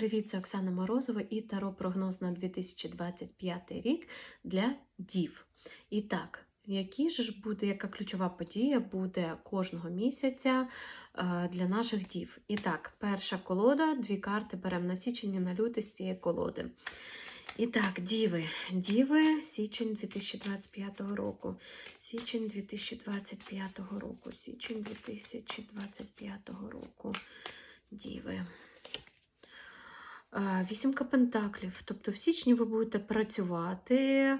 привіт! Це Оксана Морозова і таро прогноз на 2025 рік для дів. І так, які ж буде, яка ключова подія буде кожного місяця е, для наших дів? І так, перша колода, дві карти беремо на січень на лютий з цієї колоди. І так, діви, діви, січень 2025 року. Січень 2025 року. Січень 2025 року. Діви. Вісімка пентаклів. Тобто в січні ви будете працювати.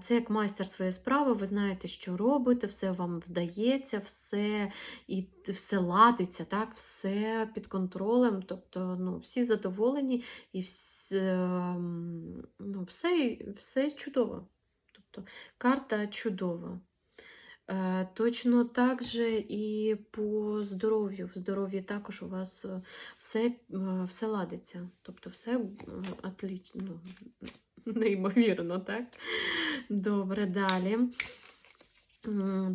Це як майстер своєї справи, ви знаєте, що робите, все вам вдається, все і все ладиться, так? все під контролем. Тобто ну, всі задоволені і все, ем, ну, все, все чудово. Тобто карта чудова. Е, Точно так же і по здоров'ю. В здоров'ї також у вас е, все, е, все ладиться. Тобто все отлично, ну, неймовірно, так? Добре, далі.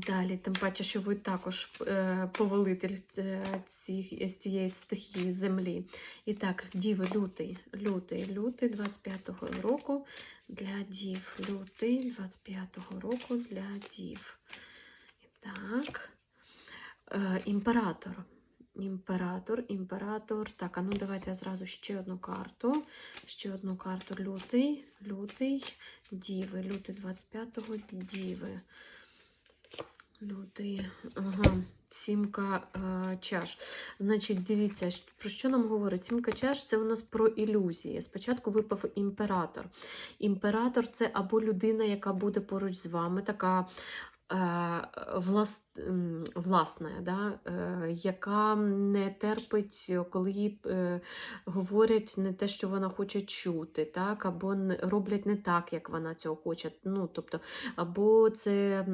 Далі, тим паче, що ви також е, повелитель е, з цієї стихії землі. І так, діви, лютий, лютий, лютий 25-го року для дів. Лютий 25-го року для дів. Так, е, імператор. Імператор, імператор. Так, а ну давайте я зразу ще одну карту. Ще одну карту. Лютий, лютий, діви. Лютий 25-го діви. Лютий. Ага. Сімка е, чаш. Значить, дивіться, про що нам говорить? Сімка чаш це у нас про ілюзії. Спочатку випав імператор. Імператор це або людина, яка буде поруч з вами, така влас, м, власна, да? е, яка не терпить, коли їй е, говорять не те, що вона хоче чути, так? або роблять не так, як вона цього хоче. Ну, тобто, або це,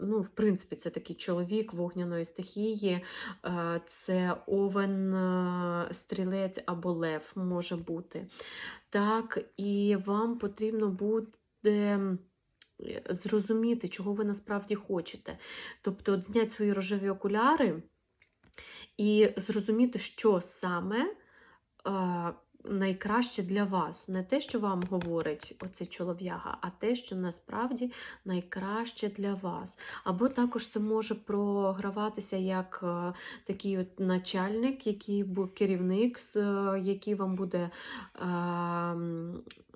ну, в принципі, це такий чоловік вогняної стихії, е, це овен, е, стрілець або лев може бути. Так, і вам потрібно буде. Зрозуміти, чого ви насправді хочете. Тобто, от зняти свої рожеві окуляри і зрозуміти, що саме найкраще для вас. Не те, що вам говорить оцей чолов'яга, а те, що насправді найкраще для вас. Або також це може програватися як е, такий от начальник, який був керівник, е, який вам буде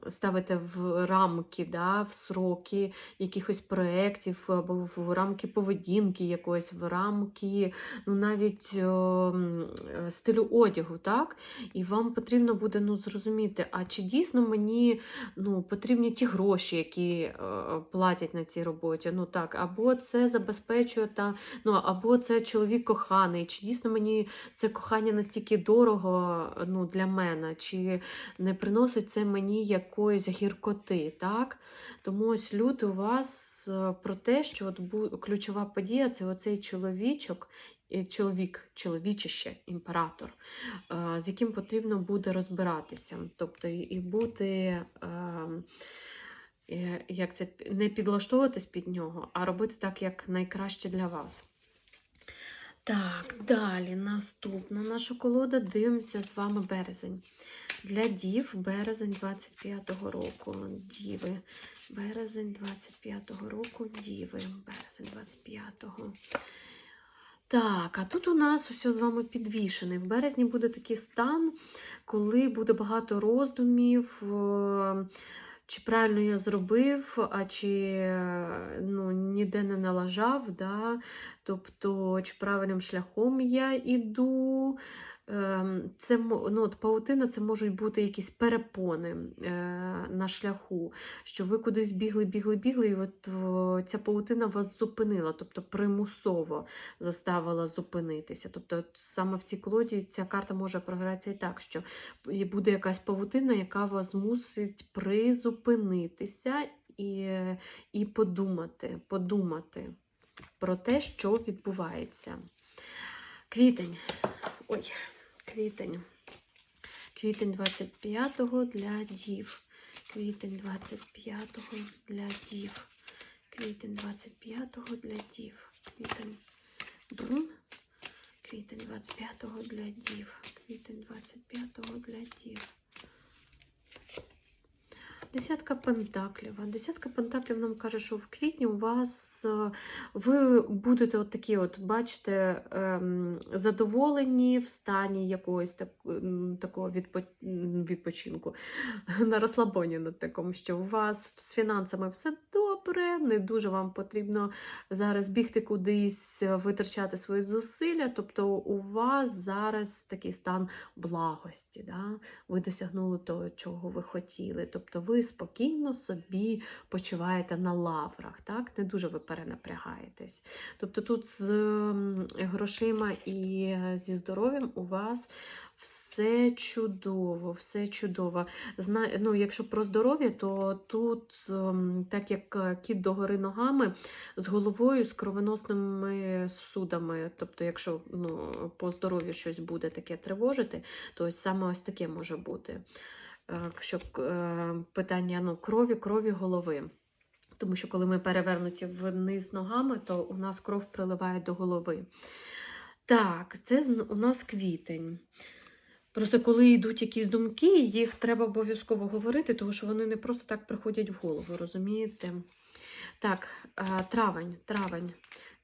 е, м, ставити в рамки, да, в сроки якихось проєктів, або в рамки поведінки якоїсь, в рамки, ну навіть е, м, е, стилю одягу, так? І вам потрібно буде ну, зрозуміти, а чи дійсно мені ну, потрібні ті гроші, які е, платять на цій роботі. Ну так, або це забезпечує та ну, або це чоловік коханий, чи дійсно мені це кохання настільки дорого ну, для мене, чи не приносить це мені якоїсь гіркоти, так? Тому ось лютий у вас е, про те, що от ключова подія це оцей чоловічок, е, чоловік, чоловічище, імператор, е, з яким потрібно буде розбиратися. Тобто і- бути. Як це не підлаштовуватись під нього, а робити так, як найкраще для вас. Так, далі наступна наша колода. Дивимося з вами березень. Для дів березень 25-го року. Діви. Березень 25-го року. Діви. Березень 25-го. Так, а тут у нас усе з вами підвішений. В березні буде такий стан, коли буде багато роздумів. е, Чи правильно я зробив, а чи е, ну, ніде не налажав, да? Тобто, чи правильним шляхом я іду. Ем, Це, ну, от паутина це можуть бути якісь перепони е, на шляху, що ви кудись бігли, бігли, бігли, і от о, ця паутина вас зупинила, тобто примусово заставила зупинитися. Тобто, от саме в цій колоді ця карта може програтися і так, що буде якась павутина, яка вас змусить призупинитися і, і подумати, подумати про те, що відбувається. Квітень. Ой, квітень. Квітень 25-го для дів. Квітень 25-го для дів. Квітень 25-го для дів. Квітень. Брун. Квітень 25-го для дів. Квітень 25-го для дів. Десятка пентаклів. Десятка пентаклів нам каже, що в квітні у вас е, ви будете от такі, от, бачите, ем, задоволені в стані якогось так, такого відпо- відпочинку, на розслабоні на такому, що у вас з фінансами все добре, не дуже вам потрібно зараз бігти кудись, е, витрачати свої зусилля. Тобто у вас зараз такий стан благості. Да? Ви досягнули того, чого ви хотіли. Тобто ви спокійно собі почуваєте на лаврах, так? не дуже ви перенапрягаєтесь. Тобто тут з грошима і е, зі здоров'ям у вас все чудово, все чудово. Зна... Ну, якщо про здоров'я, то тут, ем, так як е, кіт догори ногами, з головою, з кровоносними сосудами. Тобто, якщо ну, по здоров'ю щось буде таке тривожити, то саме ось таке може бути. Е, Що е, питання ну, крові, крові голови. Тому що коли ми перевернуті вниз ногами, то у нас кров приливає до голови. Так, це у нас квітень. Просто коли йдуть якісь думки, їх треба обов'язково говорити, тому що вони не просто так приходять в голову, розумієте? Так, травень, травень.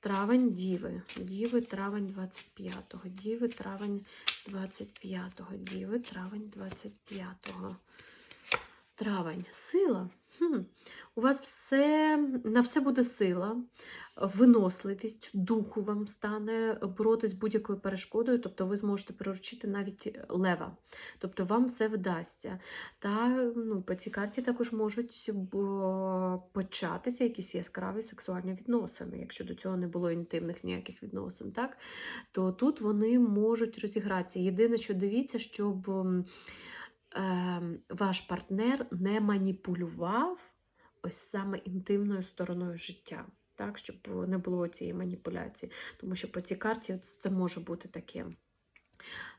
Травень, діви. Діви, травень 25-го. Діви, травень 25-го. Діви, травень 25-го. Травень. Сила. Хм. У вас все, на все буде сила, виносливість, духу вам стане боротись з будь-якою перешкодою, тобто ви зможете приручити навіть лева. Тобто вам все вдасться. Та ну, по цій карті також можуть початися якісь яскраві сексуальні відносини, якщо до цього не було інтимних ніяких відносин, так? то тут вони можуть розігратися. Єдине, що дивіться, щоб ваш партнер не маніпулював ось саме інтимною стороною життя. Так, щоб не було цієї маніпуляції. Тому що по цій карті це може бути таке.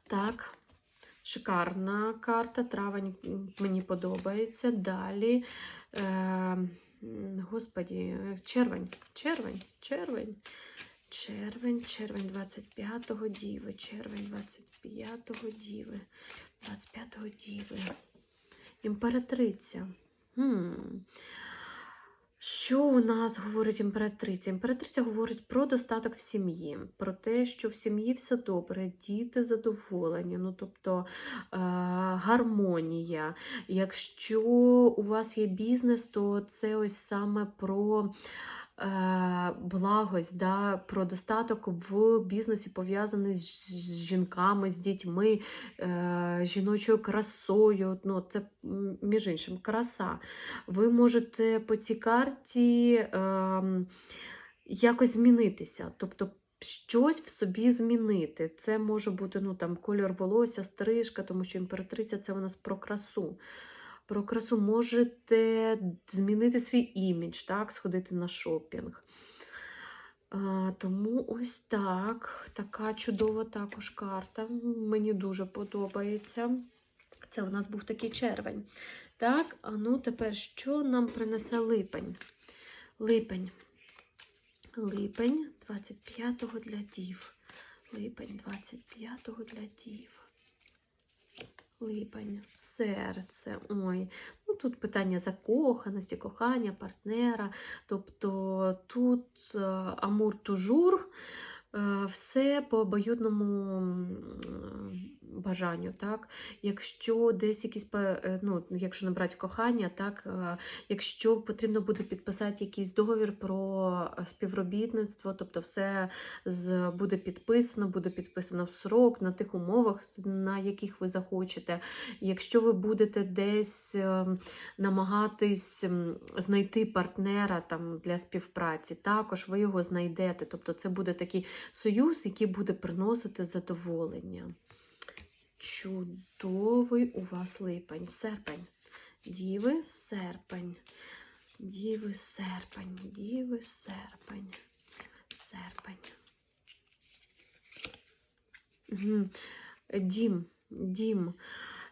Так, шикарна карта. Травень мені подобається. Далі. Е, господі, червень, червень, червень. Червень, червень 25-го діви, червень 25-го діви, 25-го діви. Імператриця. Хм. Що у нас говорить імператриця? Імператриця говорить про достаток в сім'ї, про те, що в сім'ї все добре, діти задоволені, ну тобто е- гармонія. Якщо у вас є бізнес, то це ось саме про благость, да, про достаток в бізнесі пов'язаний з, жінками, з дітьми, е, жіночою красою. Ну, це, між іншим, краса. Ви можете по цій карті е, якось змінитися. Тобто Щось в собі змінити. Це може бути ну, там, кольор волосся, стрижка, тому що імператриця це у нас про красу. Про красу можете змінити свій імідж, так, сходити на шопінг. А, тому ось так. Така чудова також карта. Мені дуже подобається. Це у нас був такий червень. Так, а ну тепер що нам принесе липень? Липень. Липень 25-го для дів. Липень 25-го для дів. Липень, серце. Ой. Ну, тут питання закоханості, кохання, партнера. Тобто тут е, амур тужур, все по обоюдному бажанню. Так? Якщо десь якісь, е, ну, якщо не брати кохання, так, е, якщо потрібно буде підписати якийсь договір про е, співробітництво, тобто все буде підписано, буде підписано в срок, на тих умовах, на яких ви захочете. Якщо ви будете десь е, намагатись знайти партнера там, для співпраці, також ви його знайдете. Тобто це буде такий союз, який буде приносити задоволення. Чудовий у вас липень, серпень. Діви, серпень. Діви, серпень, діви, серпень. Серпень. Мгм. Дім, дім.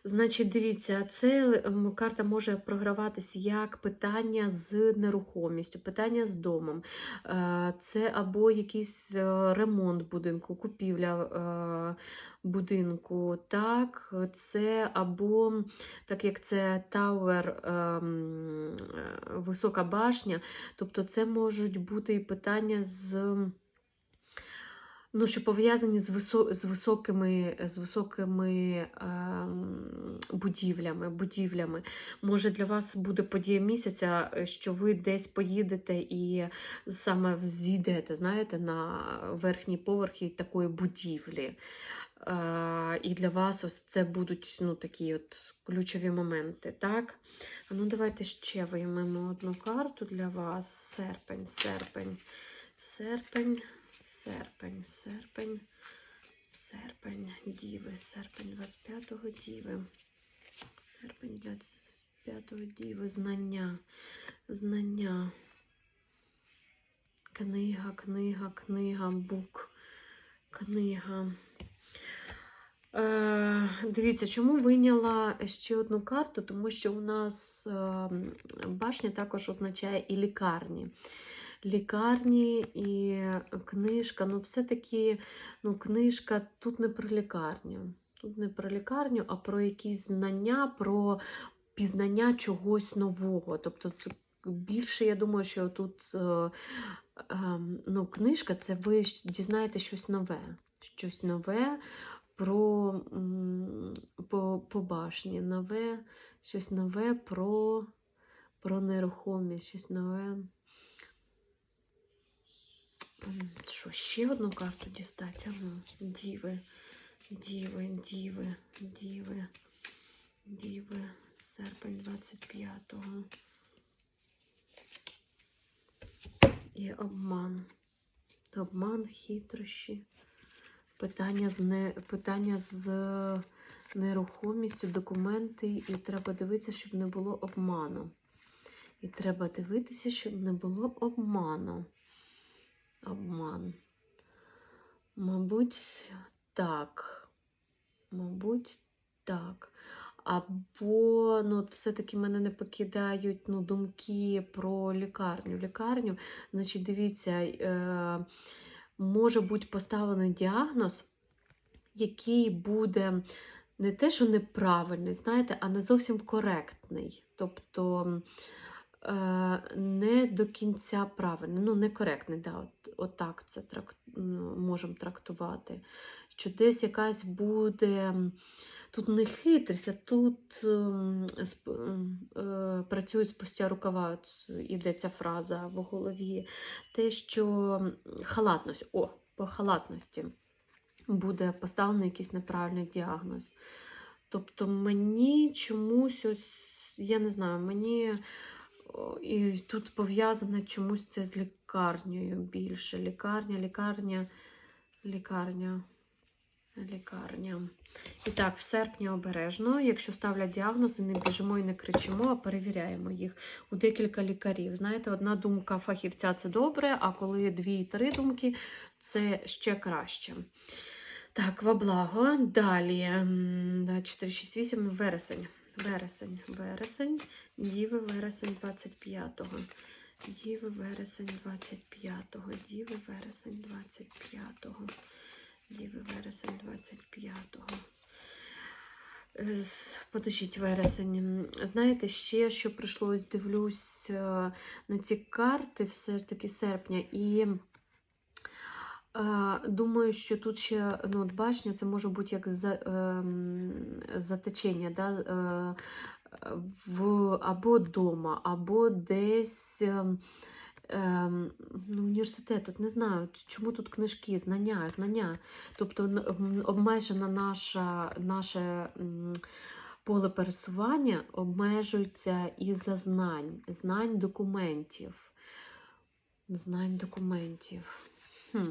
Значить, дивіться, це ем, карта може програватися як питання з нерухомістю, питання з домом. Е, Це або якийсь е, ремонт будинку, купівля е, будинку. Так, це або, так як це Тауер, ем, висока башня, тобто це можуть бути і питання з. Ну, що пов'язані з, висо... з високими, з високими ем, будівлями, будівлями. Може, для вас буде подія місяця, е, що ви десь поїдете і саме зійдете, знаєте, на верхній поверхі такої будівлі. Е, і для вас ось це будуть ну, такі от ключові моменти. так? А ну, давайте ще виймемо одну карту для вас. Серпень, серпень, серпень серпень, серпень, серпень, діви, серпень 25-го діви. Серпень 25-го діви, знання, знання. Книга, книга, книга, бук, книга. Е, дивіться, чому вийняла ще одну карту? Тому що у нас е, башня також означає і лікарні лікарні і книжка. Ну, все-таки ну, книжка тут не про лікарню. Тут не про лікарню, а про якісь знання, про пізнання чогось нового. Тобто, більше, я думаю, що тут е, е, ну, книжка це ви дізнаєте щось нове. Щось нове про по, по башні, нове, щось нове про, про нерухомість, щось нове. Що, ще одну карту дістати? Ну, діви, діви, діви, діви, діви, серпень 25-го. І обман. Обман, хитрощі. Питання з не, питання з нерухомістю, документи, і треба дивитися, щоб не було обману. І треба дивитися, щоб не було обману обман. Мабуть, так. Мабуть, так. Або ну, все-таки мене не покидають ну, думки про лікарню. Лікарню, значить, дивіться, е, може бути поставлений діагноз, який буде не те, що неправильний, знаєте, а не зовсім коректний. Тобто не до кінця правильний, ну, некоректний, да, от, от так це трак, ну, можемо трактувати. Що десь якась буде. Тут не хитрість, а тут ем, е, працюють спустя рукава, іде ця фраза в голові. Те, що халатність, о, по халатності буде поставлений якийсь неправильний діагноз. Тобто мені чомусь ось, я не знаю, мені і тут пов'язане чомусь це з лікарнею більше. Лікарня, лікарня, лікарня, лікарня. І так, в серпні обережно, якщо ставлять діагнози, не біжимо і не кричимо, а перевіряємо їх у декілька лікарів. Знаєте, одна думка фахівця це добре, а коли дві-три думки, це ще краще. Так, во благо. Далі 4, 6, 8, вересень. Вересень, вересень, Діви вересень 25-го. Діви вересень 25-го. Діви вересень 25-го. Діви вересень 25-го. Подождіть, вересень. Знаєте, ще що прийшлось, дивлюсь е, на ці карти, все ж таки серпня, і Думаю, що тут ще ну, от башня, це може бути як за, е, затечення да, е, в, або вдома, або десь е, е, ну, університет. Тут не знаю, чому тут книжки, знання, знання. Тобто обмежена наша, наше поле пересування обмежується із-за знань, знань документів. Знань документів. Хм.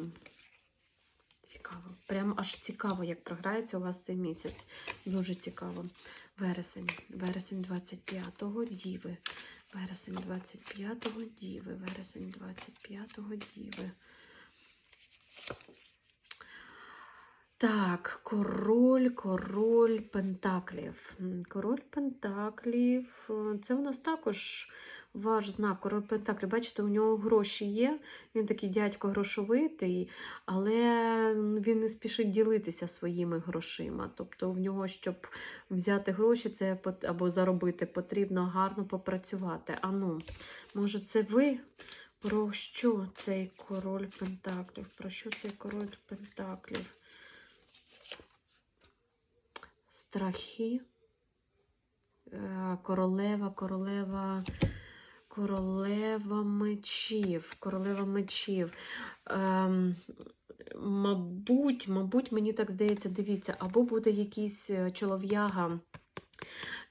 Цікаво. Прямо аж цікаво, як програється у вас цей місяць. Дуже цікаво. Вересень. Вересень 25-го діви. Вересень 25-го діви. Вересень 25-го діви. Так, король, король Пентаклів. Король Пентаклів. Це у нас також ваш знак. Король Пентаклів. Бачите, у нього гроші є. Він такий дядько грошовитий, але він не спішить ділитися своїми грошима. Тобто, в нього, щоб взяти гроші, це або заробити, потрібно гарно попрацювати. А ну, може, це ви? Про що цей король Пентаклів? Про що цей король Пентаклів? страхи. Е, Королева, королева, королева мечів, королева мечів. Ем, мабуть, мабуть, мені так здається, дивіться, або буде якийсь е, чолов'яга.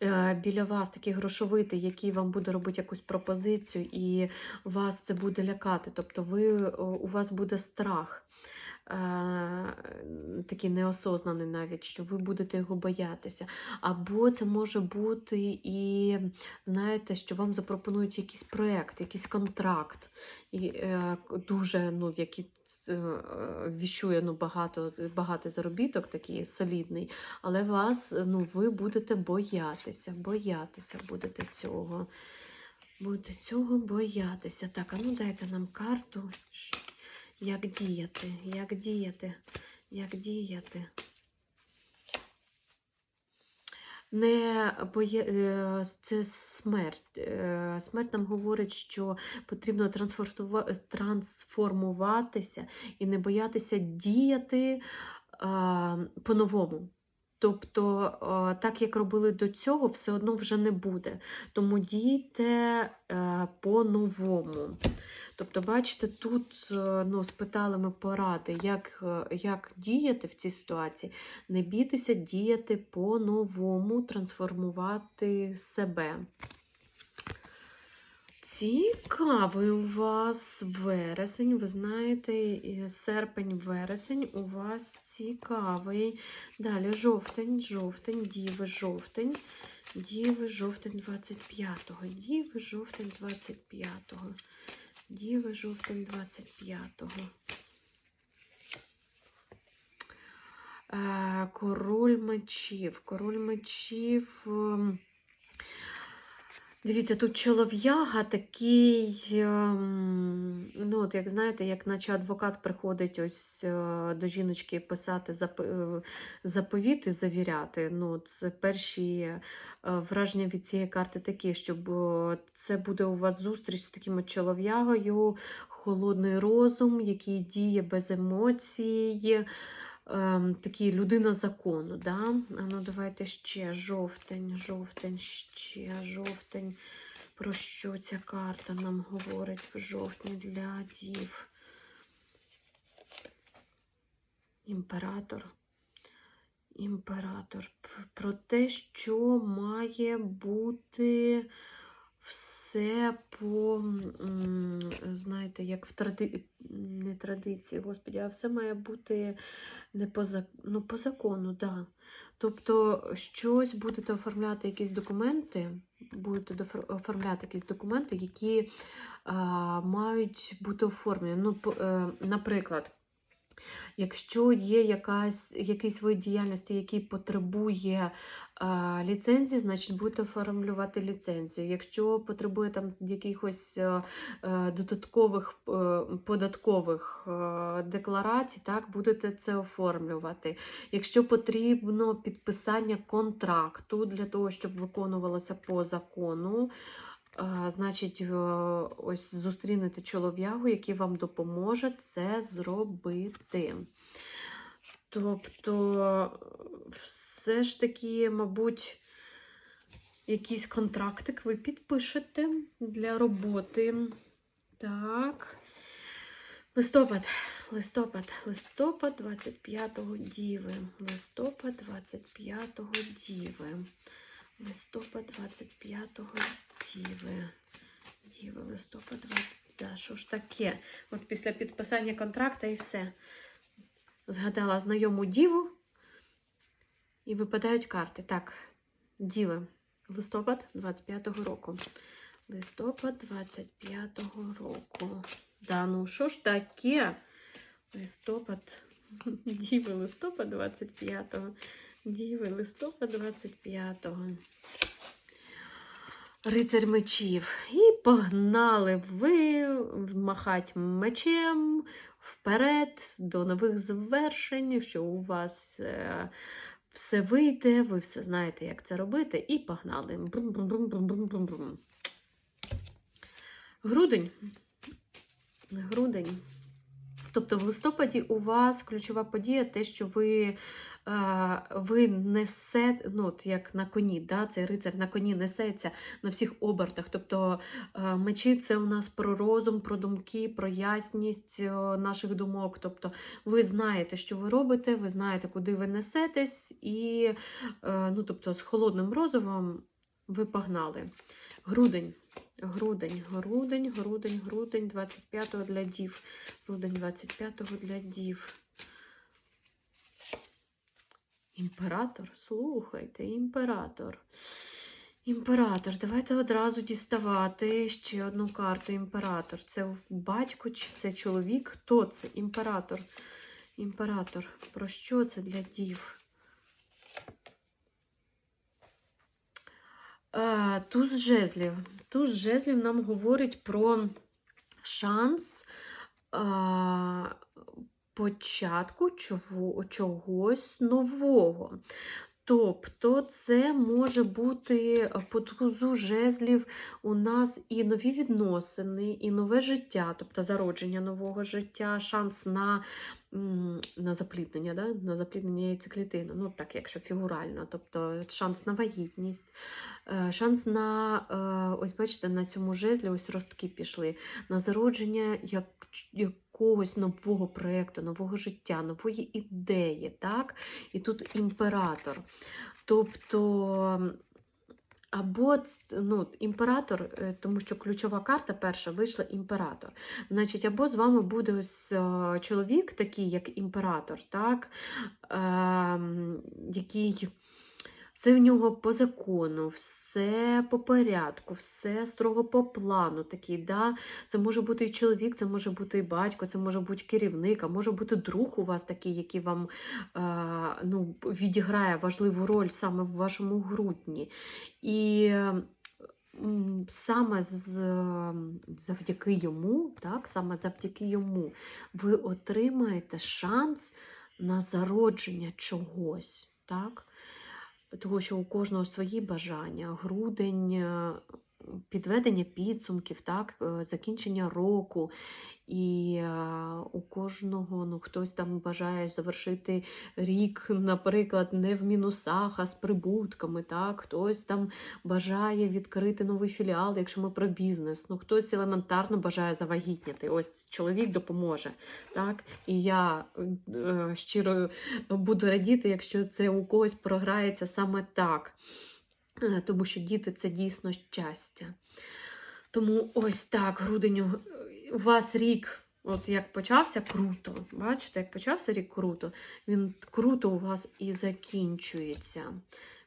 е, Біля вас такий грошовитий, який вам буде робити якусь пропозицію, і вас це буде лякати. Тобто ви, у вас буде страх е, такий неосознаний навіть, що ви будете його боятися. Або це може бути і, знаєте, що вам запропонують якийсь проєкт, якийсь контракт, і, е, дуже, ну, який е, віщує ну, багато, багатий заробіток, такий солідний, але вас, ну, ви будете боятися, боятися будете цього. Будете цього боятися. Так, а ну дайте нам карту. Як діяти? Як діяти? Як діяти? Не боє... е, це смерть. Е, Смерть нам говорить, що потрібно трансформуватися і не боятися діяти по-новому. Тобто, так як робили до цього, все одно вже не буде. Тому дійте е, по-новому. Тобто, бачите, тут е, ну, спитали ми поради, як, е, як діяти в цій ситуації. Не бійтеся діяти по-новому, трансформувати себе. Цікавий у вас вересень, ви знаєте, серпень-вересень у вас цікавий. Далі жовтень, жовтень, діви, жовтень, діви, жовтень 25-го, діви, жовтень 25-го, діви, жовтень 25-го. Е, Король мечів, король мечів. Дивіться, тут чолов'яга такий, ем, ну, от як знаєте, як наче адвокат приходить ось е, до жіночки писати е, заповіти, завіряти. Ну, це перші е, враження від цієї карти такі, щоб це буде у вас зустріч з таким чолов'ягою, холодний розум, який діє без емоцій. Ем, такий людина закону. Да? Ну давайте ще жовтень, жовтень, ще жовтень. Про що ця карта нам говорить в жовтні для дів? Імператор. Імператор. Про те, що має бути все по, знаєте, як в тради... не традиції, господі, а все має бути не по, зак... ну, по закону, да. Тобто щось будете оформляти якісь документи, будете оформляти якісь документи, які а, мають бути оформлені. Ну, е, наприклад, Якщо є якась, якийсь вид діяльності, який потребує а, ліцензії, значить будете оформлювати ліцензію. Якщо потребує там якихось е, е, додаткових е, податкових е, декларацій, так, будете це оформлювати. Якщо потрібно підписання контракту для того, щоб виконувалося по закону, Значить, е, ось зустрінете чолов'ягу, який вам допоможе це зробити. Тобто, все ж таки, мабуть, якийсь контрактик ви підпишете для роботи. Так. Листопад, листопад, листопад 25-го діви. Листопад 25-го діви. Листопад 25-го діви. Діви, листопад 20. Да, що ж таке? От після підписання контракта і все. Згадала знайому діву і випадають карти. Так, діви. Листопад 25-го року. Листопад 25-го року. Да, ну що ж таке? Листопад Діви листопад 25-го. Діви листопад 25-го. Рицарь мечів. І погнали ви махать мечем вперед до нових звершень, що у вас е, все вийде, ви все знаєте, як це робити, і погнали. Брум-брум-брум-брум-брум-брум. Грудень. Грудень. Тобто в листопаді у вас ключова подія те, що ви, ви несете, ну, от як на коні, да, цей рицар на коні несеться на всіх обертах. Тобто мечі це у нас про розум, про думки, про ясність наших думок. Тобто ви знаєте, що ви робите, ви знаєте, куди ви несетесь, і е, ну, тобто, з холодним розумом ви погнали. Грудень. Грудень, грудень, грудень, грудень 25-го для дів. Грудень 25-го для дів. Імператор, слухайте, імператор. Імператор, давайте одразу діставати ще одну карту. Імператор. Це батько чи це чоловік? Хто це? Імператор. Імператор. Про що це для дів? Е, Туз жезлів. Туз жезлів нам говорить про шанс а, початку чого, чогось нового. Тобто це може бути по тузу жезлів у нас і нові відносини, і нове життя, тобто зародження нового життя, шанс на на запліднення, да? на запліднення яйцеклітини, ну так, якщо фігурально, тобто шанс на вагітність, е, шанс на, е, ось бачите, на цьому жезлі ось ростки пішли, на зародження як, якогось нового проєкту, нового життя, нової ідеї. так? І тут імператор. Тобто. Або ну, імператор, е, тому що ключова карта перша вийшла імператор. Значить, або з вами буде ось е, чоловік, такий, як імператор, так? Ем, який все в нього по закону, все по порядку, все строго по плану. Такий, да? Це може бути і чоловік, це може бути і батько, це може бути керівник, а може бути друг у вас такий, який вам е, ну, відіграє важливу роль саме в вашому грудні. І саме з, завдяки йому, так, саме завдяки йому ви отримаєте шанс на зародження чогось. Так? Того, що у кожного свої бажання, грудень, е, підведення підсумків, так, е, закінчення року. І е, у кожного ну, хтось там бажає завершити рік, наприклад, не в мінусах, а з прибутками. Так? Хтось там бажає відкрити новий філіал, якщо ми про бізнес. Ну, хтось елементарно бажає завагітніти. Ось чоловік допоможе. Так? І я е, щиро буду радіти, якщо це у когось програється саме так. Е, Тому що діти це дійсно щастя. Тому ось так, грудень, у- вас рік, от як почався, круто. Бачите, як почався рік круто, він круто у вас і закінчується.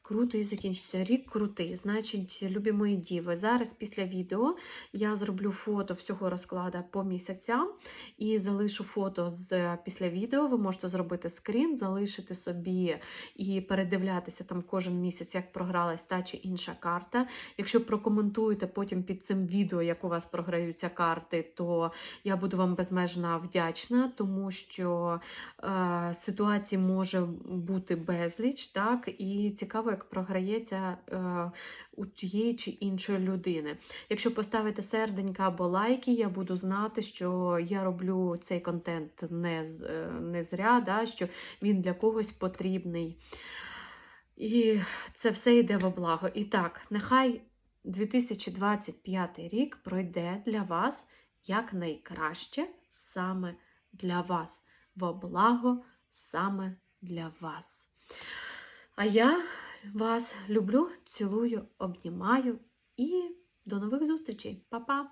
Круто і закінчується. Рік крутий. Значить, любі мої діви, зараз після відео я зроблю фото всього розкладу по місяцям і залишу фото з після відео. Ви можете зробити скрін, залишити собі і передивлятися там кожен місяць, як програлась та чи інша карта. Якщо прокоментуєте потім під цим відео, як у вас програються карти, то я буду вам безмежно вдячна, тому що е, ситуацій може бути безліч, так, і цікаво, як програється е, у тієї чи іншої людини. Якщо поставите серденька або лайки, я буду знати, що я роблю цей контент не, е, не зря, да, що він для когось потрібний. І це все йде во благо. І так, нехай 2025 рік пройде для вас як найкраще саме для вас. Во благо саме для вас. А я вас люблю, цілую, обнімаю і до нових зустрічей. Па-па!